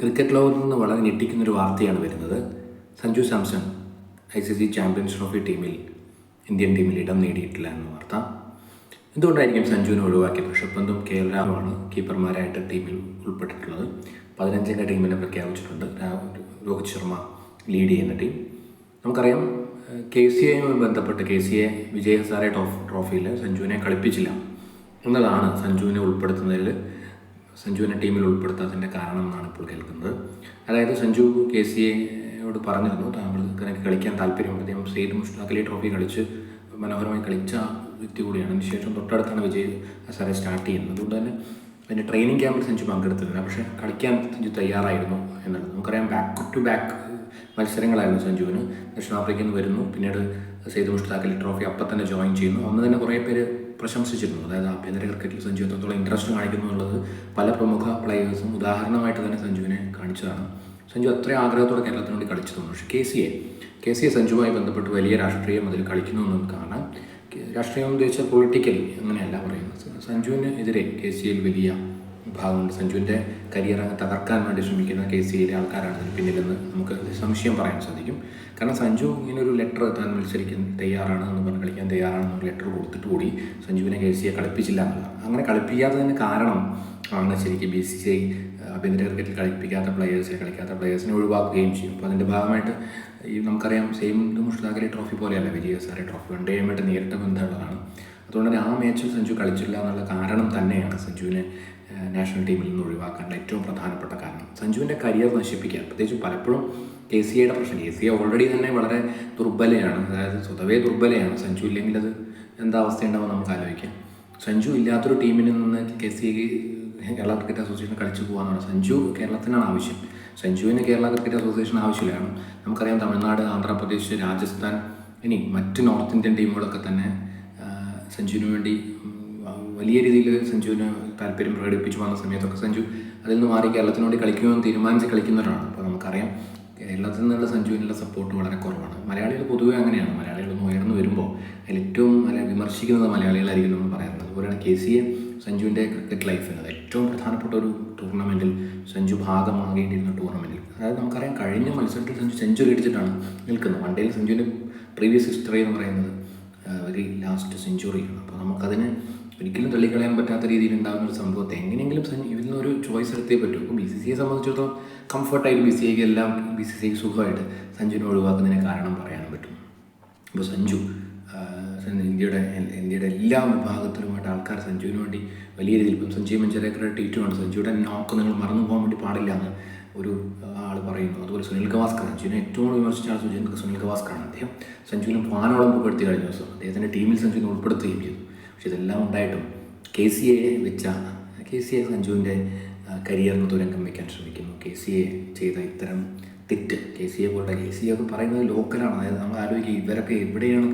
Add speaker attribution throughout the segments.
Speaker 1: Cricket ലോകത്ത് നിന്ന് വളരെ ഞെട്ടിക്കുന്നൊരു വാർത്തയാണ് വരുന്നത്. Sanju Samson I C C champions trophy ടീമിൽ ഇന്ത്യൻ ടീമിൽ ഇടം നേടിയിട്ടില്ല എന്ന വാർത്ത. എന്തുകൊണ്ടായിരിക്കും സഞ്ജുവിനെ ഒഴിവാക്കിയത്? ഋഷഭ് പന്തും കെ എൽ രാഹുലാണ് കീപ്പർമാരായിട്ട് ടീമിൽ ഉൾപ്പെട്ടിട്ടുള്ളത്. പതിനഞ്ചംഗ ടീമിനെ പ്രഖ്യാപിച്ചിട്ടുണ്ട്. രോഹിത് ശർമ്മ ലീഡ് ചെയ്യുന്ന ടീം. നമുക്കറിയാം കെ സി എയുമായി ബന്ധപ്പെട്ട് K C A Vijay Hazare trophy ട്രോഫിയിൽ സഞ്ജുവിനെ കളിപ്പിച്ചില്ല. എന്നതാണ് സഞ്ജുവിനെ ഉൾപ്പെടുത്തുന്നതിൽ സഞ്ജുവിനെ ടീമിൽ ഉൾപ്പെടുത്താത്തതിന്റെ കാരണം എന്നാണ് ഇപ്പോൾ കേൾക്കുന്നത്. അതായത് സഞ്ജു കെ സി എയോട് പറഞ്ഞിരുന്നു താങ്കൾക്ക് എനിക്ക് കളിക്കാൻ താല്പര്യമുണ്ട്. അദ്ദേഹം സെയ്ദ് മുഷ്താഖലി ട്രോഫി കളിച്ച് മനോഹരമായി കളിച്ച വ്യക്തി കൂടിയാണ്. അതിനുശേഷം തൊട്ടടുത്താണ് വിജയ് സാറെ സ്റ്റാർട്ട് ചെയ്യുന്നത്. അതുകൊണ്ട് തന്നെ അതിന്റെ ട്രെയിനിങ് ക്യാമ്പിൽ സഞ്ജു പങ്കെടുത്തിരുന്നു. പക്ഷേ കളിക്കാൻ സഞ്ജു തയ്യാറായിരുന്നു എന്നുള്ളത്. നമുക്കറിയാം ബാക്ക് ടു ബാക്ക് മത്സരങ്ങളായിരുന്നു സഞ്ജുവിന്. ദക്ഷിണാഫ്രിക്കയിൽ നിന്ന് വരുന്നു. പിന്നീട് സെയ്ദ് മുഷ്താഖലി ട്രോഫി അപ്പം തന്നെ ജോയിൻ ചെയ്യുന്നു. അന്ന് തന്നെ കുറേ പേര് പ്രശംസിച്ചിരുന്നു. അതായത് ആഭ്യന്തര ക്രിക്കറ്റിൽ സഞ്ജു എത്രത്തോളം ഇൻട്രസ്റ്റ് കാണിക്കുന്നു എന്നുള്ളത് പല പ്രമുഖ പ്ലെയേഴ്സും ഉദാഹരണമായിട്ട് തന്നെ സഞ്ജുവിനെ കാണിച്ചതാണ്. സഞ്ജു അത്രയും ആഗ്രഹത്തോടെ കേരളത്തിന് വേണ്ടി കളിച്ചു തോന്നുന്നു. പക്ഷേ K C A K C A സഞ്ജുവുമായി ബന്ധപ്പെട്ട് വലിയ രാഷ്ട്രീയം അതിൽ കളിക്കുന്നു എന്ന് കാണാം. രാഷ്ട്രീയം എന്ന് ഉദ്ദേശിച്ചാൽ പൊളിറ്റിക്കലി അങ്ങനെയല്ല പറയുന്നത്. സഞ്ജുവിന് എതിരെ കെ സി എയിൽ വലിയ ഭാഗമുണ്ട്. സഞ്ജുവിന്റെ കരിയർ അങ്ങ് തകർക്കാൻ വേണ്ടി ശ്രമിക്കുന്ന കെ സി എയിലെ ആൾക്കാരാണ് പിന്നിലെന്ന് നമുക്ക് സംശയം പറയാൻ സാധിക്കും. കാരണം സഞ്ജു ഇങ്ങനെ ഒരു ലെറ്റർ താൻ മത്സരിക്കാൻ തയ്യാറാണ് എന്ന് പറഞ്ഞ് കളിക്കാൻ തയ്യാറാണെന്ന് ലെറ്റർ കൊടുത്തിട്ട് കൂടി സഞ്ജുവിനെ കെ സി എ കളിപ്പിച്ചില്ല എന്നുള്ളതാണ്. അങ്ങനെ കളിപ്പിക്കാത്തതിന് കാരണം ആണ് ശരിക്കും ബി സി സി ഐ ആഭ്യന്തര ക്രിക്കറ്റിൽ കളിപ്പിക്കാത്ത പ്ലെയേഴ്സിനെ കളിക്കാത്ത പ്ലെയേഴ്സിനെ ഒഴിവാക്കുകയും ചെയ്യും. അപ്പോൾ അതിന്റെ ഭാഗമായിട്ട് ഈ നമുക്കറിയാം സെയിം മുഷ്താഖ് അലി ട്രോഫി പോലെയല്ല വിജയ സാറെ ട്രോഫി വൺ ഡേയുമായിട്ട് നേരിട്ട് ബന്ധമുള്ളതാണ്. അതുകൊണ്ട് തന്നെ ആ മാച്ചിൽ സഞ്ജു കളിച്ചില്ല എന്നുള്ള കാരണം തന്നെയാണ് സഞ്ജുവിനെ നാഷണൽ ടീമിൽ നിന്ന് ഒഴിവാക്കാനുള്ള ഏറ്റവും പ്രധാനപ്പെട്ട കാരണം. സഞ്ജുവിന്റെ കരിയർ നശിപ്പിക്കാൻ പ്രത്യേകിച്ച് പലപ്പോഴും കെ സി എയുടെ പ്രശ്നം. കെ സി എ ഓൾറെഡി തന്നെ വളരെ ദുർബലയാണ് അതായത് സ്വതവേ ദുർബലയാണ്. സഞ്ജു ഇല്ലെങ്കിൽ അത് എന്താ അവസ്ഥയുണ്ടാവും നമുക്ക് ആലോചിക്കാം. സഞ്ജു ഇല്ലാത്തൊരു ടീമിൽ നിന്ന് K C Kerala cricket association കളിച്ചു പോകാനാണ് സഞ്ജു കേരളത്തിനാണ് ആവശ്യം. സഞ്ജുവിന് കേരള ക്രിക്കറ്റ് അസോസിയേഷൻ ആവശ്യമില്ലാണ് നമുക്കറിയാം തമിഴ്നാട് ആന്ധ്രാപ്രദേശ് രാജസ്ഥാൻ ഇനി മറ്റ് നോർത്ത് ഇന്ത്യൻ ടീമുകളൊക്കെ തന്നെ സഞ്ജുവിന് വേണ്ടി വലിയ രീതിയിൽ സഞ്ജുവിന് താല്പര്യം പ്രകടിപ്പിച്ചു വന്ന സമയത്തൊക്കെ സഞ്ജു അതിൽ നിന്ന് മാറി കേരളത്തിന് വേണ്ടി കളിക്കുമെന്ന് തീരുമാനിച്ച് കളിക്കുന്നവരാണ്. അപ്പോൾ നമുക്കറിയാം കേരളത്തിൽ നിന്നുള്ള സഞ്ജുവിനുള്ള സപ്പോർട്ട് വളരെ കുറവാണ്. മലയാളികൾ പൊതുവേ അങ്ങനെയാണ്. മലയാളികൾ ഒന്ന് ഉയർന്നു വരുമ്പോൾ ഏറ്റവും വിമർശിക്കുന്നത് മലയാളികളായിരിക്കും നമ്മൾ പറയുന്നത്. അതുപോലെയാണ് കെ സി എ സഞ്ജുവിന്റെ ക്രിക്കറ്റ് ലൈഫിൽ അത് ഏറ്റവും പ്രധാനപ്പെട്ട ഒരു ടൂർണമെന്റിൽ സഞ്ജു ഭാഗമാകേണ്ടിയിരുന്ന ടൂർണമെന്റിൽ അതായത് നമുക്കറിയാം കഴിഞ്ഞ മത്സരത്തിൽ സഞ്ജു സെഞ്ചുറി അടിച്ചിട്ടാണ് നിൽക്കുന്നത്. വൺ ഡേയിൽ സഞ്ജുവിന്റെ പ്രീവിയസ് ഹിസ്റ്ററി എന്ന് പറയുന്നത് ഒരു ലാസ്റ്റ് സെഞ്ചുറിയാണ് അപ്പോൾ നമുക്കതിന് ഒരിക്കലും തള്ളിക്കളയാൻ പറ്റാത്ത രീതിയിൽ ഉണ്ടാകുന്ന ഒരു സംഭവത്തെ എങ്ങനെയെങ്കിലും ഇതിൽ നിന്ന് ഒരു ചോയ്സ് എടുത്തേ പറ്റൂ. അപ്പോൾ ബി സി സിയെ സംബന്ധിച്ചിടത്തോളം കംഫർട്ടായിട്ട് ബി സി ഐക്ക് എല്ലാം ബി സി സിക്ക് സുഖമായിട്ട് സഞ്ജുവിനെ ഒഴിവാക്കുന്നതിന് കാരണം പറയാൻ പറ്റും. ഇപ്പോൾ സഞ്ജു സഞ്ജു ഇന്ത്യയുടെ ഇന്ത്യയുടെ എല്ലാ വിഭാഗത്തിലുമായിട്ട് ആൾക്കാർ സഞ്ജുവിന് വേണ്ടി വലിയ രീതിയിൽ ഇപ്പം സഞ്ജയ് മഞ്ചരേക്കറുടെ ട്വീറ്റുമാണ് സഞ്ജുയുടെ നോക്ക് നിങ്ങൾ മറന്നു പോകാൻ വേണ്ടി പാടില്ല എന്ന് ഒരു ആൾ പറയുന്നു. അതുപോലെ സുനിൽ ഗവാസ്കർ സഞ്ജുവിനെ ഏറ്റവും കൂടുതൽ വിമർശിച്ച ആൾ സുജിൻ സുനിൽ ഗവാസ്കറാണ് അദ്ദേഹം. സഞ്ജുവിനെ വാനോളം ഉൾപ്പെടുത്തി കഴിഞ്ഞ ദിവസം അദ്ദേഹത്തിന്റെ ടീമിൽ സഞ്ജുവിനെ ഉൾപ്പെടുത്തുകയും ചെയ്തു. പക്ഷെ ഇതെല്ലാം ഉണ്ടായിട്ടും കെ സി എ വെച്ച കെ സി എ സഞ്ജുവിന്റെ കരിയറിന് തുരങ്കം വയ്ക്കാൻ ശ്രമിക്കുന്നു. കെ സി എ ചെയ്ത ഇത്തരം തെറ്റ് കെ സി എ പോലുള്ള കെ സി എ ഒക്കെ പറയുന്നത് ലോക്കലാണ് അതായത് നമ്മൾ ആലോചിക്കുക ഇവരൊക്കെ എവിടെയാണ്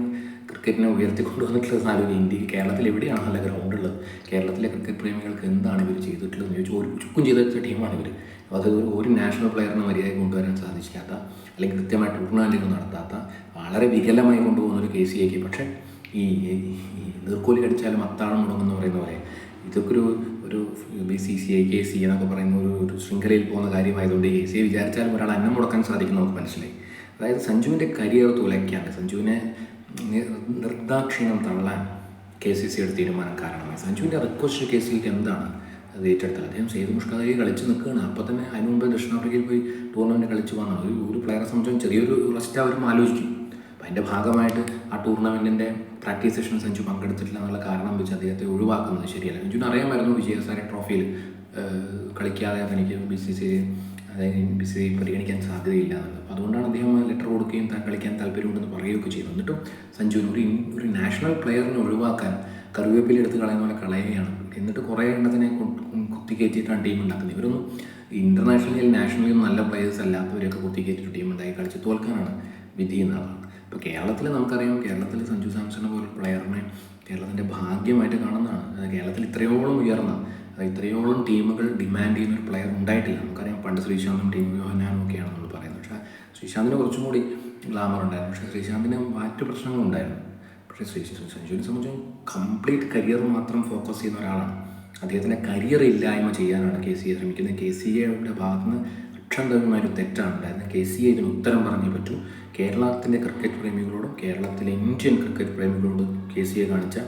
Speaker 1: ക്രിക്കറ്റിനെ ഉയർത്തിക്കൊണ്ടുവന്നിട്ടുള്ളത് ആലോചിക്കുക ഇന്ത്യയിൽ കേരളത്തിൽ എവിടെയാണ് നല്ല ഗ്രൗണ്ട് ഉള്ളത്? കേരളത്തിലെ ക്രിക്കറ്റ് പ്രേമികൾക്ക് എന്താണ് ഇവർ ചെയ്തിട്ടുള്ളത് എന്ന് ചോദിച്ചാൽ ഒരു ചുക്കും ചെയ്ത ടീമാണ് ഇവർ അത് ഒരു- നാഷണൽ പ്ലെയറിനെ മര്യാദ കൊണ്ടുവരാൻ സാധിച്ചില്ലാത്ത അല്ലെങ്കിൽ കൃത്യമായി ടൂർണമെന്റുകൾ നടത്താത്ത വളരെ വികലമായി കൊണ്ടുപോകുന്ന ഒരു കെ സി എക്ക് പക്ഷേ ഈ നീർക്കോലി കടിച്ചാലും അത്താഴം മുടങ്ങുമെന്ന് പറയുന്ന പോലെ ഇതൊക്കെ ഒരു ഒരു B C C I K C എന്നൊക്കെ പറയുന്ന ഒരു ഒരു ശൃംഖലയിൽ പോകുന്ന കാര്യമായതുകൊണ്ട് കെ സി ഐ വിചാരിച്ചാലും ഒരാൾ അന്നം മുടക്കാൻ സാധിക്കും നമുക്ക് മനസ്സിലായി. അതായത് സഞ്ജുവിന്റെ കരിയർ തുലയ്ക്കാണ് സഞ്ജുവിനെ നിർദാക്ഷിണ്യം തള്ളാൻ കെ സി സിയുടെ തീരുമാനം കാരണമായി. സഞ്ജുവിന്റെ റിക്വസ്റ്റ് കെ സി സിക്ക് എന്താണ് അത് ഏറ്റെടുത്തത്? അദ്ദേഹം സേതു മുഷ്കാദി കളിച്ച് നിൽക്കുകയാണ്. അപ്പോൾ തന്നെ അതിന് മുമ്പ് ദക്ഷിണാഫ്രിക്കയിൽ പോയി ടൂർണമെന്റ് കളിച്ച് വന്നത് ഒരു ഒരു പ്ലെയറെ സംബന്ധിച്ചും ചെറിയൊരു റെസ്റ്റ് അവരും ആലോചിക്കും അപ്പം അതിന്റെ ഭാഗമായിട്ട് ആ ടൂർണമെന്റിന്റെ പ്രാക്ടീസ് സെഷൻ സഞ്ജു പങ്കെടുത്തിട്ടില്ല എന്നുള്ള കാരണം വെച്ച് അദ്ദേഹത്തെ ഒഴിവാക്കുന്നത് ശരിയല്ല. സഞ്ജുവിന് അറിയാമായിരുന്നു വിജയസാര ട്രോഫിയിൽ കളിക്കാതെ തനിക്ക് ബി സി സി അതായത് സി പരിഗണിക്കാൻ സാധ്യതയില്ല എന്നുള്ളത് അപ്പോൾ അതുകൊണ്ടാണ് അദ്ദേഹം ലെറ്റർ കൊടുക്കുകയും താൻ കളിക്കാൻ താല്പര്യമുണ്ടെന്ന് പറയുകയൊക്കെ ചെയ്തു എന്നിട്ടും സഞ്ജുവിന് ഒരു ഒരു നാഷണൽ പ്ലെയറിനെ ഒഴിവാക്കാൻ കറിവേപ്പില എടുത്ത് കളയുന്ന പോലെ കളയുകയാണ്. എന്നിട്ട് കുറേ എണ്ണത്തിനെ കുത്തിക്കയറ്റിയിട്ടാണ് ടീം ഉണ്ടാക്കുന്നത്. ഇവരൊന്നും ഇന്റർനാഷണലിൽ നാഷണലിൽ നല്ല പ്ലെയേഴ്സ് അല്ലാത്തവരെയൊക്കെ കുത്തിക്കയറ്റിട്ട് ടീം ഉണ്ടായി കളിച്ച് തോൽക്കാനാണ് വിധി എന്നാണ് ഇപ്പോൾ കേരളത്തിൽ നമുക്കറിയാം കേരളത്തിൽ സഞ്ജു സാംസണെ പോലെ പ്ലെയറിനെ കേരളത്തിന്റെ ഭാഗ്യമായിട്ട് കാണുന്നതാണ്. കേരളത്തിൽ ഇത്രയോളം ഉയർന്ന ഇത്രയോളം ടീമുകൾ ഡിമാൻഡ് ചെയ്യുന്ന ഒരു പ്ലെയർ ഉണ്ടായിട്ടില്ല. നമുക്കറിയാം പണ്ട് ശ്രീശാന്തും ടീം യോഹനാനും ഒക്കെയാണ് നമ്മൾ പറയുന്നത്. പക്ഷേ ശ്രീശാന്തിന് കുറച്ചും കൂടി ഗ്ലാമർ ഉണ്ടായിരുന്നു. പക്ഷേ ശ്രീശാന്തിന് മറ്റു പ്രശ്നങ്ങളുണ്ടായിരുന്നു പക്ഷേ ശ്രീ സഞ്ജുവിനെ സംബന്ധിച്ചും കംപ്ലീറ്റ് കരിയർ മാത്രം ഫോക്കസ് ചെയ്യുന്ന ഒരാളാണ്. അദ്ദേഹത്തിന്റെ കരിയർ ഇല്ലായ്മ ചെയ്യാനാണ് കെ സി എ ശ്രമിക്കുന്നത്. കെ സി എയുടെ ഭാഗത്തുനിന്ന് അക്ഷന്തവ്യമായ ഒരു തെറ്റാണ് ഉണ്ടായിരുന്നത്. കെ സി എ ഇതിന് ഉത്തരം പറഞ്ഞേ പറ്റൂ. കേരളത്തിന്റെ ക്രിക്കറ്റ് പ്രേമികളോടും കേരളത്തിലെ ഇന്ത്യൻ ക്രിക്കറ്റ് പ്രേമികളോടും കെ സി എ കാണിച്ച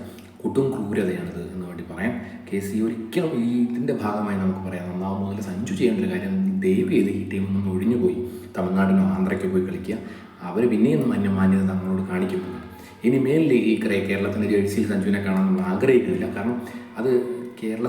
Speaker 1: കൊടും ക്രൂരതയാണിത് എന്ന് പറയാം. കെ സി ഒരിക്കലും ഈ ഇതിന്റെ ഭാഗമായി നമുക്ക് പറയാം. ഒന്നാമത് മുതൽ സഞ്ജു ചെയ്യേണ്ട കാര്യം ദയവ് ചെയ്ത് ഈ ടീമിൽ നിന്ന് ഒഴിഞ്ഞു പോയി. തമിഴ്നാടിനോ ആന്ധ്രയ്ക്കോ പോയി കളിക്കുക. അവർ പിന്നെയും മാന്യ മാന്യത തങ്ങളോട് കാണിക്കുന്നു ഇനി മേലിൽ ഈ കേരളത്തിന്റെ ജേഴ്സിയിൽ സഞ്ജുവിനെ കാണാൻ നമ്മൾ ആഗ്രഹിക്കുന്നില്ല. കാരണം അത് കേരള